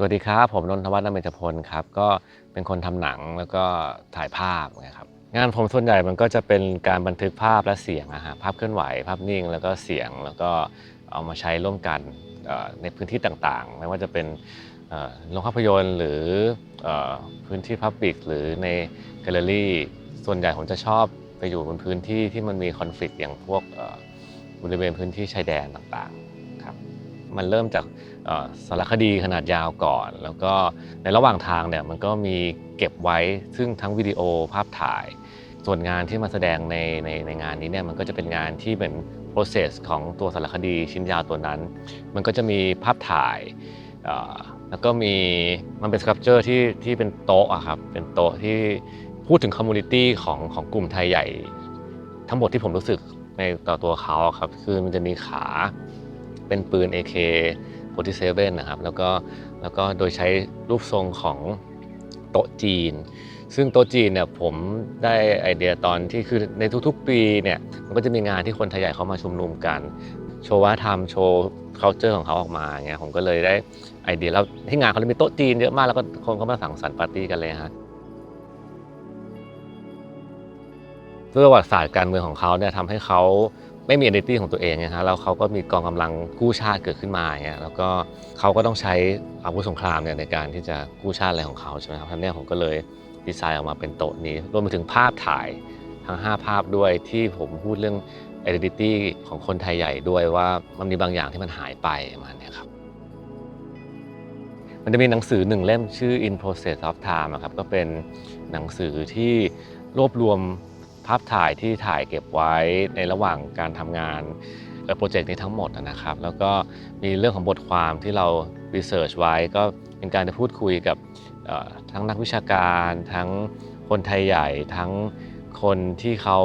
สวัสดีครับ ผมนนทวัฒน์นเมจพลครับ ก็เป็นคนทำหนังแล้วก็ถ่ายภาพนะครับงานผมส่วนใหญ่มันก็จะเป็นการบันทึกภาพและเสียงอะฮะภาพเคลื่อนไหว ภาพนิ่งแล้วก็เสียงแล้วก็เอามาใช้ร่วมกันในพื้นที่ต่างๆ ไม่ว่าจะเป็นโรงภาพยนตร์หรืออพื้นที่พับบิกหรือในแกลเลอรี่ส่วนใหญ่ผมจะชอบไปอยู่บนพื้นที่ที่มันมีคอน FLICT อย่างพวกบริเวณพื้นที่ชายแดนต่างๆ มันเริ่มจากสารคดีขนาดยาวก่อน แล้วก็ในระหว่างทางเนี่ยมันก็มีเก็บไว้ซึ่งทั้งวิดีโอภาพถ่าย ส่วนงานที่มาแสดงในในในงานนี้เนี่ยมันก็จะเป็นงานที่เป็น process ของตัวสารคดีชิ้นยาวตัวนั้น มันก็จะมีภาพถ่ายแล้วก็มีมันเป็น sculpture ที่ที่เป็นโต๊ะอะครับเป็นโต๊ะที่พูดถึง community ของของกลุ่มไทยใหญ่ ทั้งหมดที่ผมรู้สึกในต่อตัวเขาครับคือมันจะมีขา เป็นปืน AK 47นะครับแล้วก็แล้วก็โดยใช้รูปทรงของโต๊ะจีน ซึ่งโต๊ะจีนเนี่ยผมได้ไอเดียตอนที่คือในทุกๆปีเนี่ยมันก็จะมีงานที่คนไทยใหญ่เขามาชุมนุมกัน โชว์วัฒนธรรมโชว์ culture ของเขาออกมาเงี้ยผมก็เลยได้ไอเดียแล้วที่งานเขาเลยมีโต๊ะจีนเยอะมากแล้วก็คนก็มาสั่งสรรค์ปาร์ตี้กันเลยฮะด้วยประวัติศาสตร์การเมืองของเขาเนี่ยทำให้เขา ไม่มี identity ของตัวเองนะฮะแล้วเขาก็มีกองกำลังกู้ชาติเกิดขึ้นมาอย่างเงี้ยแล้วก็เขาก็ต้องใช้อาวุธสงครามเนี่ยในการที่จะกู้ชาติอะไรของเขาใช่ไหมครับท่านเนี่ยผมก็เลยดีไซน์ออกมาเป็นโต๊ะนี้รวมไปถึงภาพถ่ายทั้ง 5 ภาพด้วยที่ผมพูดเรื่อง identity ของคนไทยใหญ่ด้วยว่ามันมีบางอย่างที่มันหายไปมาเนี้ยครับมันจะมีหนังสือหนึ่งเล่มชื่อ In Process of Time ครับก็เป็นหนังสือที่รวบรวม ภาพถ่ายที่ถ่ายเก็บไว้ในระหว่างการทำงานโปรเจกต์นี้ทั้งหมดนะครับ แล้วก็มีเรื่องของบทความที่เรา research ไว้ก็เป็นการจะพูดคุยกับทั้งนักวิชาการ ทั้งคนไทยใหญ่ ทั้งคนที่เขา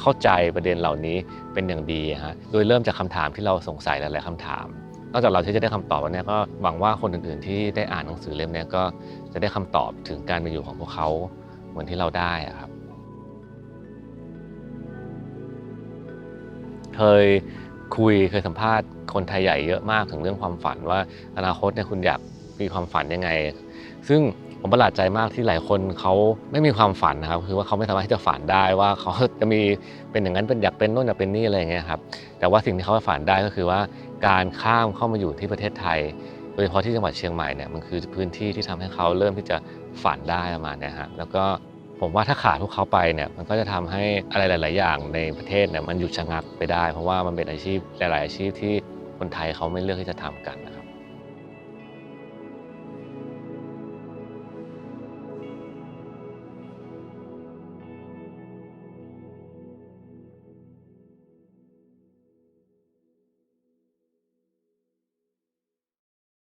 เข้าใจประเด็นเหล่านี้เป็นอย่างดีฮะโดยเริ่มจากคำถามที่เราสงสัยหลายๆคำถามนอกจากเราที่จะได้คำตอบวันนี้ก็หวังว่าคนอื่นๆที่ได้อ่านหนังสือเล่มนี้ก็จะได้คำตอบถึงการเป็นอยู่ของพวกเขาเหมือนที่เราได้อะครับ เคยคุยเคยสัมภาษณ์คนไทยใหญ่เยอะมากถึงเรื่องความฝันว่าอนาคตเนี่ยคุณอยากมีความฝันยังไง ซึ่งผมประหลาดใจมากที่หลายคนเขาไม่มีความฝันนะครับคือว่าเขาไม่สามารถที่จะฝันได้ว่าเขาจะมีเป็นอย่างนั้นเป็นอยากเป็นโน่นอยากเป็นนี่อะไรอย่างเงี้ยครับแต่ว่าสิ่งที่เขาฝันได้ก็คือว่าการข้ามเข้ามาอยู่ที่ประเทศไทย โดยเฉพาะที่จังหวัดเชียงใหม่เนี่ยมันคือพื้นที่ที่ทำให้เขาเริ่มที่จะฝันได้ประมาณนี้ฮะแล้วก็ ผมว่าถ้าขาดพวกเขาไปเนี่ยมันก็จะทำให้อะไรหลาย ๆ อย่างในประเทศเนี่ยมันหยุดชะงักไปได้ เพราะว่ามันเป็นอาชีพหลาย ๆ อาชีพที่คนไทยเขาไม่เลือกที่จะทำกันนะครับ